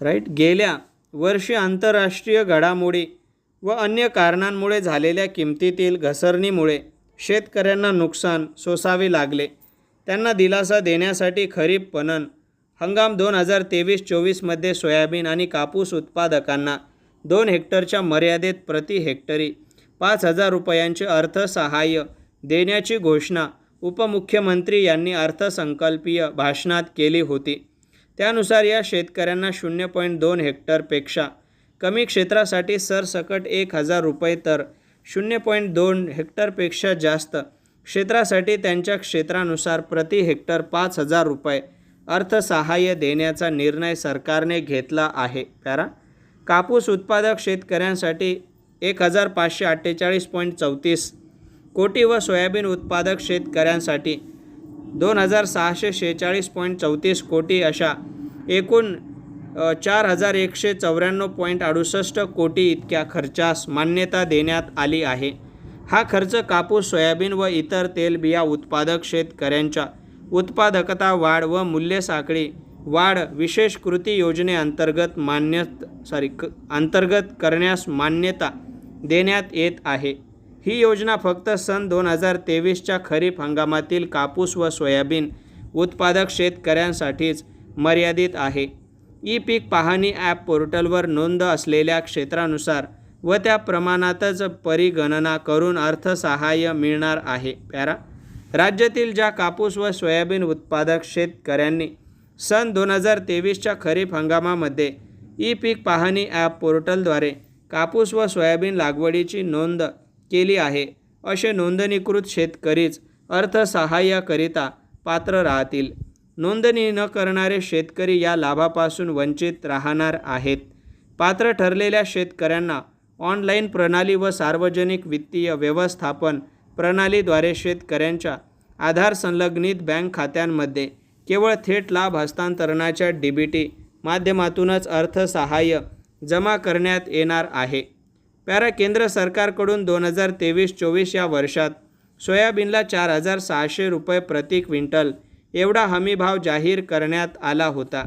Right? गेल्या वर्षी आंतरराष्ट्रीय घडामोडी व अन्य कारणांमुळे झालेल्या किमतीतील घसरणीमुळे शेतकऱ्यांना नुकसान सोसावे लागले. त्यांना दिलासा देण्यासाठी खरीप पणन हंगाम दोन हजार तेवीस चोवीसमध्ये सोयाबीन आणि कापूस उत्पादकांना दोन हेक्टरच्या मर्यादेत प्रति हेक्टरी पाच हजार रुपयांचे अर्थसहाय्य देण्याची घोषणा उपमुख्यमंत्री यांनी अर्थसंकल्पीय भाषणात केली होती. त्यानुसार या शेतकऱ्यांना शून्य पॉईंट दोन हेक्टरपेक्षा कमी क्षेत्रासाठी सरसकट एक हजार रुपये तर शून्य पॉईंट दोन हेक्टरपेक्षा जास्त क्षेत्रासाठी त्यांच्या क्षेत्रानुसार प्रति हेक्टर पाच हजार रुपये अर्थसहाय्य देण्याचा निर्णय सरकारने घेतला आहे. पॅरा कापूस उत्पादक शेतकऱ्यांसाठी एक हजार पाचशे अठ्ठेचाळीस पॉईंट चौतीस कोटी व सोयाबीन उत्पादक शेतकऱ्यांसाठी दोन हजार सहाशे शेहेचाळीस पॉईंट चौतीस कोटी अशा एकूण चार हजार एकशे चौऱ्याण्णव पॉईंट अडुसष्ट कोटी इतक्या खर्चास मान्यता देण्यात आली आहे. हा खर्च कापूस सोयाबीन व इतर तेलबिया उत्पादक शेतकऱ्यांच्या उत्पादकता वाढ व मूल्य साखळी वाढ विशेष कृती योजनेअंतर्गत मान्य सॉरी क अंतर्गत करण्यास मान्यता देण्यात येत आहे. ही योजना फक्त सन दोन हजार तेवीसच्या खरीप हंगामातील कापूस व सोयाबीन उत्पादक शेतकऱ्यांसाठीच मर्यादित आहे. ई पीक पाहणी ॲप पोर्टलवर नोंद असलेल्या क्षेत्रानुसार व त्या प्रमाणातच परिगणना करून अर्थसहाय्य मिळणार आहे. पॅरा राज्यातील ज्या कापूस व सोयाबीन उत्पादक शेतकऱ्यांनी सन दोन हजार तेवीसच्या खरीप हंगामामध्ये ई पीक पाहणी ॲप पोर्टलद्वारे कापूस व सोयाबीन लागवडीची नोंद केली आहे. असे नोंदणीकृत शेतकरीच अर्थसहाय्याकरिता पात्र राहतील. नोंदणी न करणारे शेतकरी या लाभापासून वंचित राहणार आहेत. पात्र ठरलेल्या शेतकऱ्यांना ऑनलाईन प्रणाली व सार्वजनिक वित्तीय व्यवस्थापन प्रणालीद्वारे शेतकऱ्यांच्या आधार संलग्नित बँक खात्यांमध्ये केवळ थेट लाभ हस्तांतरणाच्या डी बी टी माध्यमातूनच अर्थसहाय्य जमा करण्यात येणार आहे. पॅरा केंद्र सरकारकडून दोन हजार तेवीस चोवीस या वर्षात सोयाबीनला चार हजार सहाशे रुपये प्रति क्विंटल एवढा हमीभाव जाहीर करण्यात आला होता.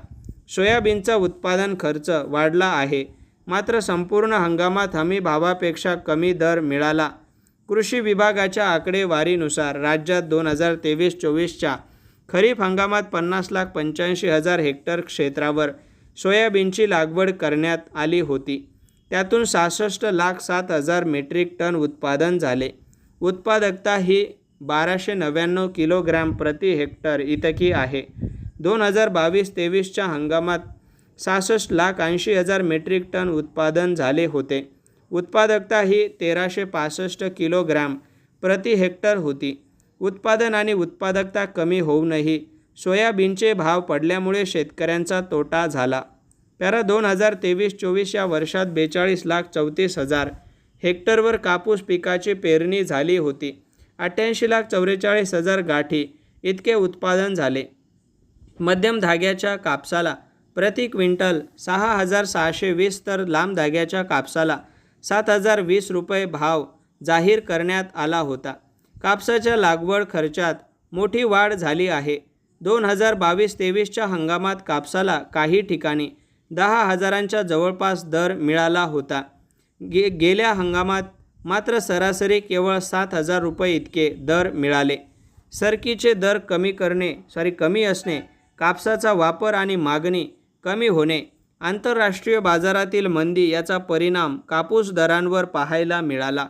सोयाबीनचा उत्पादन खर्च वाढला आहे. मात्र संपूर्ण हंगामात हमी भावापेक्षा कमी दर मिळाला. कृषी विभागाच्या आकडेवारीनुसार राज्यात दोन हजार तेवीस चोवीसच्या खरीप हंगामात पन्नास लाख पंच्याऐंशी हजार हेक्टर क्षेत्रावर सोयाबीनची लागवड करण्यात आली होती. त्यातून सहासष्ट लाख सात हजार मेट्रिक टन उत्पादन झाले. उत्पादकता ही बाराशे नव्याण्णव किलोग्रॅम प्रति हेक्टर इतकी आहे. दोन हजार बावीस तेवीसच्या हंगामात सहासष्ट लाख ऐंशी हजार मेट्रिक टन उत्पादन झाले होते. उत्पादकता ही तेराशे पासष्ट किलोग्रॅम प्रति हेक्टर होती. उत्पादन आणि उत्पादकता कमी होऊनही सोयाबीनचे भाव पडल्यामुळे शेतकऱ्यांचा तोटा झाला. पॅरा दोन हजार तेवीस चोवीस या वर्षात बेचाळीस लाख चौतीस हजार हेक्टरवर कापूस पिकाची पेरणी झाली होती. अठ्ठ्याऐंशी लाख चौवेचाळीस हजार गाठी इतके उत्पादन झाले. मध्यम धाग्याच्या कापसाला प्रति क्विंटल सहा हजार सहाशे वीस तर लांब धाग्याच्या कापसाला सात हजार वीस रुपये भाव जाहीर करण्यात आला होता. कापसाच्या लागवड खर्चात मोठी वाढ झाली आहे. दोन हजार बावीस तेवीसच्या हंगामात कापसाला काही ठिकाणी दहा हजारांच्या जवळपास दर मिळाला होता. गे गेल्या हंगामात मात्र सरासरी केवळ सात हजार रुपये इतके दर मिळाले. सरकीचे दर कमी करणे सॉरी कमी असणे कापसाचा वापर आणि मागणी कमी होणे आंतरराष्ट्रीय बाजारातील मंदी याचा परिणाम कापूस दरांवर पाहायला मिळाला.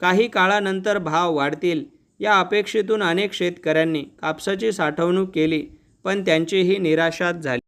काही काळानंतर भाव वाढतील या अपेक्षेतून अनेक शेतकऱ्यांनी कापसाची साठवणूक केली पण त्यांचीही निराशाच झाली.